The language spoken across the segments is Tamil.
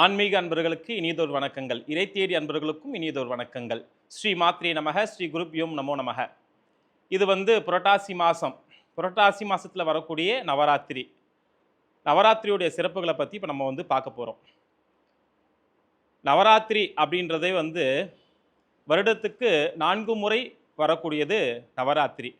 ஆன்மீக அன்பர்களுக்கு இனியதொரு வணக்கங்கள். இறைத்தேடி அன்பர்களுக்கும் இனியதொரு வணக்கங்கள். ஸ்ரீ மாத்ரே நமக ஸ்ரீ குருப்யோம் நமோ நமக. இது வந்து புரட்டாசி மாதம் புரட்டாசி மாதத்தில் வரக்கூடிய நவராத்திரி. நவராத்திரியுடைய சிறப்புகளை பற்றி இப்போ நம்ம வந்து பார்க்க போகிறோம் நவராத்திரி அப்படின்றதே வந்து வருடத்துக்கு நான்கு முறை வரக்கூடியது நவராத்திரி.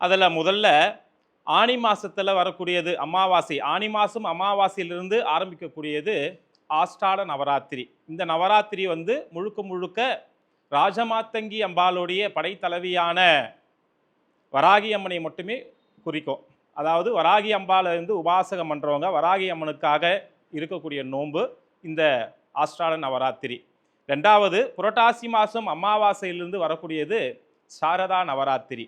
அதில் முதல்ல ஆனி மாதத்தில் வரக்கூடியது அமாவாசை. ஆனி மாதம் அமாவாசையிலிருந்து ஆரம்பிக்கக்கூடியது ஆஸ்டாட நவராத்திரி. இந்த நவராத்திரி வந்து முழுக்க முழுக்க ராஜமாத்தங்கி அம்பாளுடைய படைத்தலைவியான வராகி அம்மனை மட்டுமே குறிக்கும். அதாவது வராகி அம்பாலேருந்து வந்து உபாசகம் பண்ணுறவங்க வராகி அம்மனுக்காக இருக்கக்கூடிய நோன்பு இந்த ஆஸ்டாட நவராத்திரி. ரெண்டாவது புரட்டாசி மாதம் அமாவாசையிலிருந்து வரக்கூடியது சாரதா நவராத்திரி.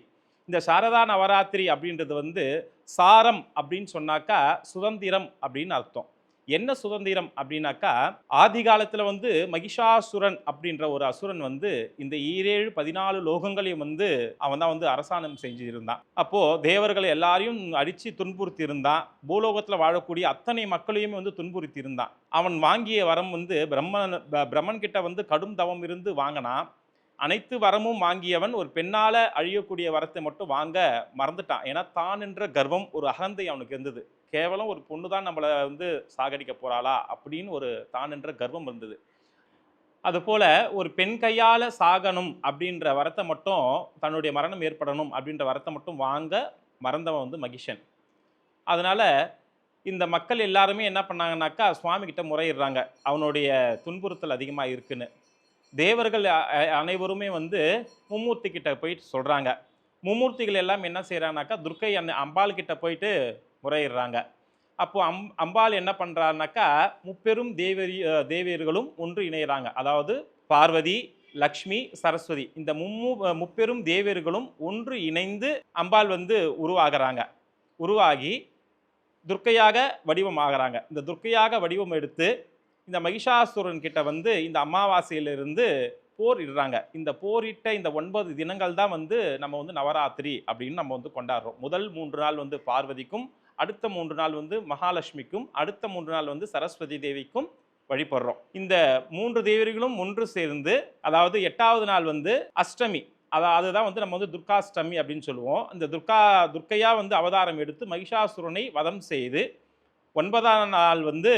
இந்த சாரதா நவராத்திரி அப்படின்றது வந்து சாரம் அப்படின்னு சொன்னாக்கா சுதந்திரம் அப்படின்னு அர்த்தம். என்ன சுதந்திரம் அப்படின்னாக்கா ஆதி காலத்தில் வந்து மகிஷாசுரன் அப்படின்ற ஒரு அசுரன் வந்து இந்த ஈரேழு பதினாலு லோகங்களையும் வந்து அவன் தான் வந்து அரசாணம் செஞ்சிருந்தான். அப்போது தேவர்களை எல்லாரையும் அடித்து துன்புறுத்தி இருந்தான் பூலோகத்தில் வாழக்கூடிய அத்தனை மக்களையுமே வந்து துன்புறுத்தி இருந்தான் அவன் வாங்கிய வரம் வந்து பிரம்மன் ப- பிரம்மன் கிட்ட வந்து கடும் தவம் இருந்து வாங்கினான். அனைத்து வரமும் வாங்கியவன் ஒரு பெண்ணால் அழியக்கூடிய வரத்தை மட்டும் வாங்க மறந்துட்டான். ஏன்னா தான் என்ற கர்வம் ஒரு அகந்தை அவனுக்கு இருந்தது. கேவலம் ஒரு பொண்ணு தான் நம்மளை வந்து சாகடிக்க போகிறாளா அப்படின்னு ஒரு தான் என்ற கர்வம் இருந்தது. அதுபோல் ஒரு பெண் கையால் சாகணும் அப்படின்ற வரத்தை மட்டும் தன்னுடைய மரணம் ஏற்படணும் அப்படின்ற வரத்தை மட்டும் வாங்க மறந்தவன் வந்து மகிஷன். அதனால் இந்த மக்கள் எல்லாருமே என்ன பண்ணாங்கன்னாக்கா சுவாமிகிட்ட முறையிடுறாங்க. அவனுடைய துன்புறுத்தல் அதிகமாக இருக்குன்னு. தேவர்கள் அ- அனைவருமே வந்து மும்மூர்த்தி கிட்ட போயிட்டு சொல்கிறாங்க மும்மூர்த்திகள் எல்லாம் என்ன செய்றாங்கனாக்கா துர்க்கை அந்த அம்பாள் கிட்ட போயிட்டு முறையிடுறாங்க. அப்போ அம் அம்பாள் என்ன பண்ணுறாருனாக்கா முப்பெரும் தேவரி தேவியர்களும் ஒன்று இணையறாங்க. அதாவது பார்வதி லக்ஷ்மி சரஸ்வதி. இந்த மும்மு முப்பெரும் தேவியர்களும் ஒன்று இணைந்து அம்பாள் வந்து உருவாகிறாங்க. உருவாகி துர்க்கையாக வடிவமாகறாங்க. இந்த துர்க்கையாக வடிவம் எடுத்து இந்த மகிஷாசுரன் கிட்ட வந்து இந்த அமாவாசையிலிருந்து போர் இடுறாங்க. இந்த போரிட்ட இந்த ஒன்பது தினங்கள் தான் வந்து நம்ம வந்து நவராத்திரி அப்படின்னு நம்ம வந்து கொண்டாடுறோம். முதல் மூன்று நாள் வந்து பார்வதிக்கும் அடுத்த மூன்று நாள் வந்து மகாலட்சுமிக்கும் அடுத்த மூன்று நாள் வந்து சரஸ்வதி தேவிக்கும் வழிபடுறோம். இந்த மூன்று தேவர்களும் ஒன்று சேர்ந்து அதாவது எட்டாவது நாள் வந்து அஷ்டமி அதாவது அதுதான் வந்து நம்ம வந்து துர்காஷ்டமி அப்படின்னு சொல்லுவோம். இந்த துர்கா துர்க்கையா வந்து அவதாரம் எடுத்து மகிஷாசுரனை வதம் செய்து ஒன்பதாம் நாள் வந்து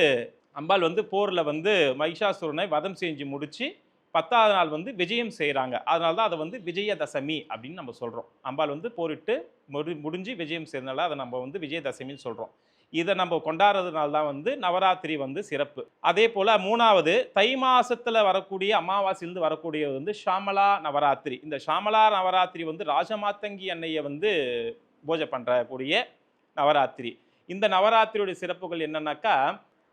அம்பாள் வந்து போரில் வந்து மகிஷாசுரனை வதம் செஞ்சு முடித்து பத்தாவது நாள் வந்து விஜயம் செய்கிறாங்க அதனால தான் அதை வந்து விஜயதசமி அப்படின்னு நம்ம சொல்கிறோம் அம்பாள் வந்து போரிட்டு முடி முடிஞ்சு விஜயம் செய்யறதுனால அதை நம்ம வந்து விஜயதசமின்னு சொல்கிறோம் இதை நம்ம கொண்டாடுறதுனால தான் வந்து நவராத்திரி வந்து சிறப்பு. அதே போல் மூணாவது தை மாதத்தில் வரக்கூடிய அமாவாசையிலேருந்து வரக்கூடியது வந்து ஷாமலா நவராத்திரி. இந்த ஷாமலா நவராத்திரி வந்து ராஜமாத்தங்கி அன்னையை வந்து பூஜை பண்ணுறக்கூடிய நவராத்திரி. இந்த நவராத்திரியுடைய சிறப்புகள் என்னன்னாக்கா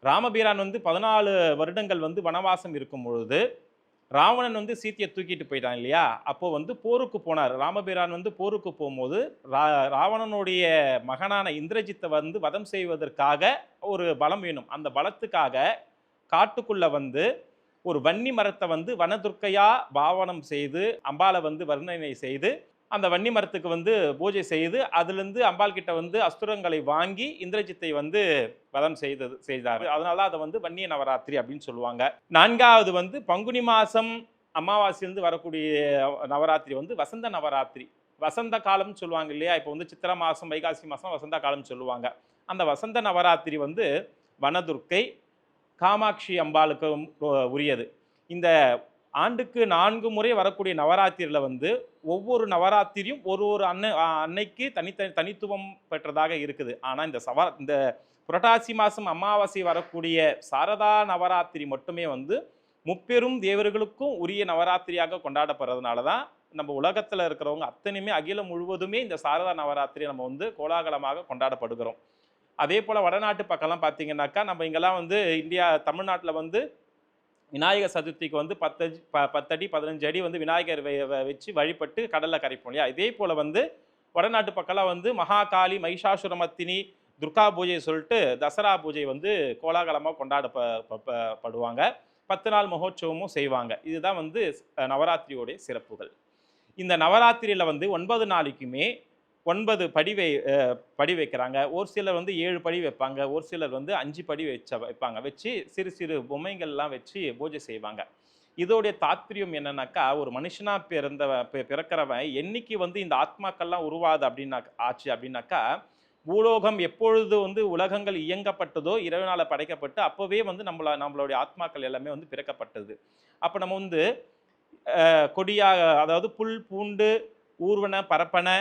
ராமபீரான் வந்து பதினாலு வருடங்கள் வந்து வனவாசம் இருக்கும் பொழுது ராவணன் வந்து சீத்தையை தூக்கிட்டு போயிட்டான் இல்லையா? அப்போது வந்து போருக்கு போனார். ராமபிரான் வந்து போருக்கு போகும்போது ரா ராவணனுடைய மகனான இந்திரஜித்தை வந்து வதம் செய்வதற்காக ஒரு பலம் வேணும். அந்த பலத்துக்காக காட்டுக்குள்ளே வந்து ஒரு வன்னி மரத்தை வந்து வனதுர்க்கையா பாவனம் செய்து அம்பாளை வந்து வர்ணனை செய்து அந்த வன்னி மரத்துக்கு வந்து பூஜை செய்து அதுலேருந்து அம்பாள் கிட்ட வந்து அஸ்திரங்களை வாங்கி இந்திரஜித்தை வந்து வதம் செய்தது செய்தார். அதனால அதை வந்து வன்னிய நவராத்திரி அப்படின்னு சொல்லுவாங்க. நான்காவது வந்து பங்குனி மாதம் அமாவாசையிலேருந்து வரக்கூடிய நவராத்திரி வந்து வசந்த நவராத்திரி. வசந்த காலம்னு சொல்லுவாங்க இல்லையா? இப்போ வந்து சித்திரை மாதம் வைகாசி மாதம் வசந்த காலம்னு சொல்லுவாங்க. அந்த வசந்த நவராத்திரி வந்து வனதுர்க்கை காமாட்சி அம்பாளுக்கு உரியது. இந்த ஆண்டுக்கு நான்கு முறை வரக்கூடிய நவராத்திரியில் வந்து ஒவ்வொரு நவராத்திரியும் ஒரு ஒரு அன்னை அன்னைக்கு தனித்தனி தனித்துவம் பெற்றதாக இருக்குது. ஆனால் இந்த சவா இந்த புரட்டாசி மாதம் அமாவாசை வரக்கூடிய சாரதா நவராத்திரி மட்டுமே வந்து முப்பெரும் தேவர்களுக்கும் உரிய நவராத்திரியாக கொண்டாடப்படுறதுனால தான் நம்ம உலகத்தில் இருக்கிறவங்க அத்தனையுமே அகிலம் முழுவதுமே இந்த சாரதா நவராத்திரி நம்ம வந்து கோலாகலமாக கொண்டாடப்படுகிறோம். அதே போல் வடநாட்டு பக்கம்லாம் பார்த்தீங்கன்னாக்கா நம்ம இங்கெல்லாம் வந்து இந்தியா தமிழ்நாட்டில் வந்து விநாயகர் சதுர்த்திக்கு வந்து பத்தஞ்சு ப பத்தடி பதினஞ்சு அடி வந்து விநாயகர் வச்சு வழிபட்டு கடலில் கரைப்போம் இல்லையா? இதே போல் வந்து வடநாட்டு பக்கம்லாம் வந்து மகாகாளி மகிஷாசுரமத்தினி துர்கா பூஜை சொல்லிட்டு தசரா பூஜை வந்து கோலாகலமாக கொண்டாடப்படுவாங்க ப- படுவாங்க. பத்து நாள் மகோற்சவமும் செய்வாங்க. இதுதான் வந்து நவராத்திரியோடைய சிறப்புகள். இந்த நவராத்திரியில் வந்து ஒன்பது நாளைக்குமே ஒன்பது படி வை படி வைக்கிறாங்க. ஒரு சிலர் வந்து ஏழு படி வைப்பாங்க. ஒரு சிலர் வந்து அஞ்சு படி வச்ச வைப்பாங்க. வச்சு சிறு சிறு பொம்மைகள்லாம் வச்சு பூஜை செய்வாங்க. இதோடைய தாத்பரியம் என்னன்னாக்கா ஒரு மனுஷனாக பிறந்தவன் பிறக்கிறவன் என்னைக்கு வந்து இந்த ஆத்மாக்கள்லாம் உருவாது அப்படின்னா ஆச்சு அப்படின்னாக்கா பூலோகம் எப்பொழுது வந்து உலகங்கள் இயங்கப்பட்டதோ இறைவனால படைக்கப்பட்டு அப்போவே வந்து நம்மள நம்மளுடைய ஆத்மாக்கள் எல்லாமே வந்து பிறக்கப்பட்டது. அப்போ நம்ம வந்து கொடியாக அதாவது புல் பூண்டு ஊர்வன பரப்பனை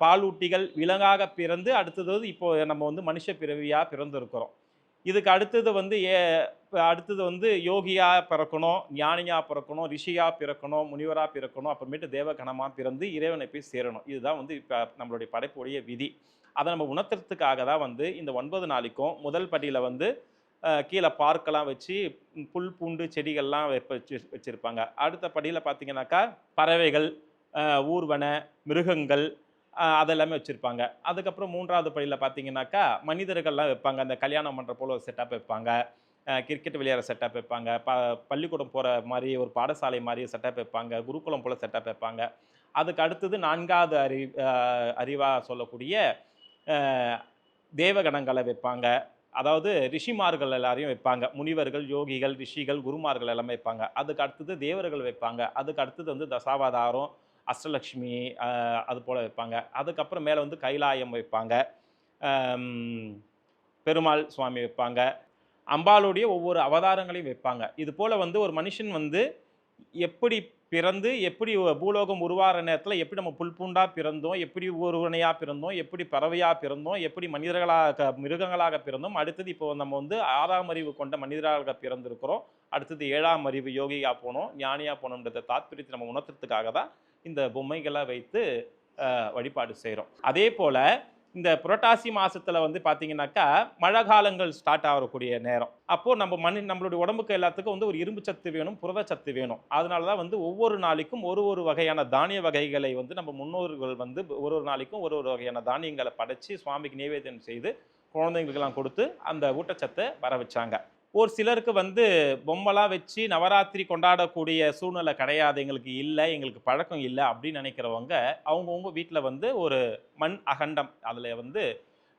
பாலூட்டிகள் விலங்காக பிறந்து அடுத்தது வந்து இப்போ நம்ம வந்து மனுஷ பிறவியாக பிறந்திருக்கிறோம். இதுக்கு அடுத்தது வந்து ஏ அடுத்தது வந்து யோகியாக பிறக்கணும் ஞானியாக பிறக்கணும் ரிஷியாக பிறக்கணும் முனிவராக பிறக்கணும் அப்புறமேட்டு தேவகணமாக பிறந்து இறைவனை போய் சேரணும். இதுதான் வந்து இப்போ நம்மளுடைய படைப்புடைய விதி. அதை நம்ம உணர்த்துறதுக்காக தான் வந்து இந்த ஒன்பது நாளைக்கும் முதல் படியில் வந்து கீழே பார்க்கெல்லாம் வச்சு புல் பூண்டு செடிகள்லாம் வச்சு வச்சுருப்பாங்க. அடுத்த படியில் பார்த்தீங்கன்னாக்கா பறவைகள் ஊர்வன மிருகங்கள் அதெல்லாமே வச்சுருப்பாங்க. அதுக்கப்புறம் மூன்றாவது படியில் பார்த்தீங்கன்னாக்கா மனிதர்கள்லாம் வைப்பாங்க. அந்த கல்யாணம் பண்ணுற போல ஒரு செட்டப் வைப்பாங்க. கிரிக்கெட் விளையாடுற செட்டப் வைப்பாங்க. ப பள்ளிக்கூடம் போகிற மாதிரி ஒரு பாடசாலை மாதிரி செட்டப் வைப்பாங்க. குருகுலம் போல் செட்டப் வைப்பாங்க. அதுக்கு அடுத்தது நான்காவது அறி அறிவாக சொல்லக்கூடிய தேவகணங்களை வைப்பாங்க. அதாவது ரிஷிமார்கள் எல்லாரையும் வைப்பாங்க. முனிவர்கள் யோகிகள் ரிஷிகள் குருமார்கள் எல்லாமே வைப்பாங்க. அதுக்கு அடுத்தது தேவர்கள் வைப்பாங்க. அதுக்கு அடுத்தது வந்து தசாவதாரம் அஷ்டலக்ஷ்மி அது போல் வைப்பாங்க. அதுக்கப்புறம் மேலே வந்து கைலாயம் வைப்பாங்க. பெருமாள் சுவாமி வைப்பாங்க. அம்பாளுடைய ஒவ்வொரு அவதாரங்களையும் வைப்பாங்க. இது போல் வந்து ஒரு மனுஷன் வந்து எப்படி பிறந்து எப்படி பூலோகம் உருவாகிற நேரத்தில் எப்படி நம்ம புல்பூண்டாக பிறந்தோம் எப்படி ஒருவனையாக பிறந்தோம் எப்படி பறவையாக பிறந்தோம் எப்படி மனிதர்களாக மிருகங்களாக பிறந்தோம். அடுத்தது இப்போ நம்ம வந்து ஆறாம் அறிவு கொண்ட மனிதர்களாக பிறந்திருக்கிறோம். அடுத்தது ஏழாம் அறிவு யோகியா போனோம் ஞானியாக போனோம்ன்றத தாத்பரியத்தை நம்ம உணர்த்துறதுக்காக தான் இந்த பொம்மைகளை வைத்து வழிபாடு செய்கிறோம் அதே போல் இந்த புரட்டாசி மாதத்தில் வந்து பார்த்தீங்கன்னாக்கா மழை காலங்கள் ஸ்டார்ட் ஆகக்கூடிய நேரம். அப்போது நம்ம மனு நம்மளுடைய உடம்புக்கு எல்லாத்துக்கும் வந்து ஒரு இரும்பு சத்து வேணும் புரதச்சத்து வேணும். அதனால தான் வந்து ஒவ்வொரு நாளைக்கும் ஒரு ஒரு வகையான தானிய வகைகளை வந்து நம்ம முன்னோர்கள் வந்து ஒரு ஒரு நாளைக்கும் ஒரு ஒரு வகையான தானியங்களை படைச்சி சுவாமிக்கு நிவேதனம் செய்து குழந்தைங்களுக்கெல்லாம் கொடுத்து அந்த ஊட்டச்சத்தை வர வச்சாங்க. ஒரு சிலருக்கு வந்து பொம்மைலாம் வச்சு நவராத்திரி கொண்டாடக்கூடிய சூழ்நிலை கிடையாது. எங்களுக்கு இல்லை எங்களுக்கு பழக்கம் இல்லை அப்படின்னு நினைக்கிறவங்க அவங்கவுங்க வீட்டில் வந்து ஒரு மண் அகண்டம் அதில் வந்து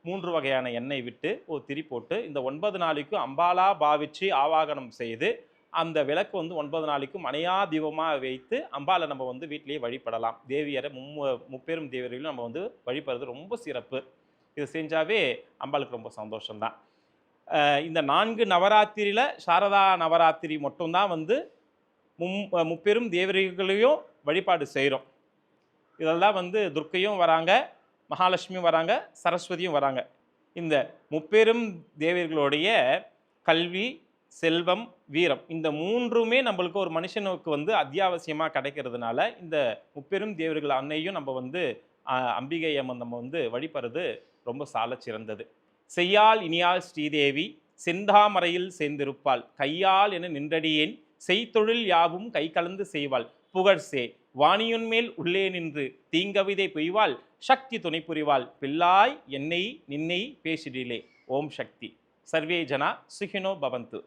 மூன்று வகையான எண்ணெய் விட்டு ஒரு திரி போட்டு இந்த ஒன்பது நாளைக்கும் அம்பாலா பாவிச்சு ஆவாகனம் செய்து அந்த விளக்கு வந்து ஒன்பது நாளைக்கும் மனையா தீபமாக வைத்து அம்பாலை நம்ம வந்து வீட்டிலேயே வழிபடலாம். தேவியரை மும்மு முப்பெரும் தேவியரையும் நம்ம வந்து வழிபடுறது ரொம்ப சிறப்பு. இது செஞ்சாவே அம்பாளுக்கு ரொம்ப சந்தோஷம்தான். இந்த நான்கு நவராத்திரியில் சாரதா நவராத்திரி மட்டும்தான் வந்து மும் முப்பெரும் தேவர்களையும் வழிபாடு செய்கிறோம் இதெல்லாம் வந்து துர்க்கையும் வராங்க மகாலட்சுமியும் வராங்க சரஸ்வதியும் வராங்க. இந்த முப்பெரும் தேவர்களுடைய கல்வி செல்வம் வீரம் இந்த மூன்றுமே நம்மளுக்கு ஒரு மனுஷனுக்கு வந்து அத்தியாவசியமாக கிடைக்கிறதுனால இந்த முப்பெரும் தேவர்கள் அன்னையும் நம்ம வந்து அம்பிகை அம்மன் நம்ம வந்து வழிபடுறது ரொம்ப சால சிறந்தது. செய்யால் இனியால் ஸ்ரீதேவி செந்தாமரையில் சேர்ந்திருப்பாள். கையால் என நின்றடியேன் செய்தொழில் யாவும் கை கலந்து செய்வாள். புகழ்சே வாணியுன்மேல் உள்ளே நின்று தீங்கவிதை பொய்வாள் சக்தி துணை புரிவாள். பிள்ளாய் என்னை நின்னை பேசிடிலே. ஓம் சக்தி. சர்வே ஜனா சுகினோ பவந்து.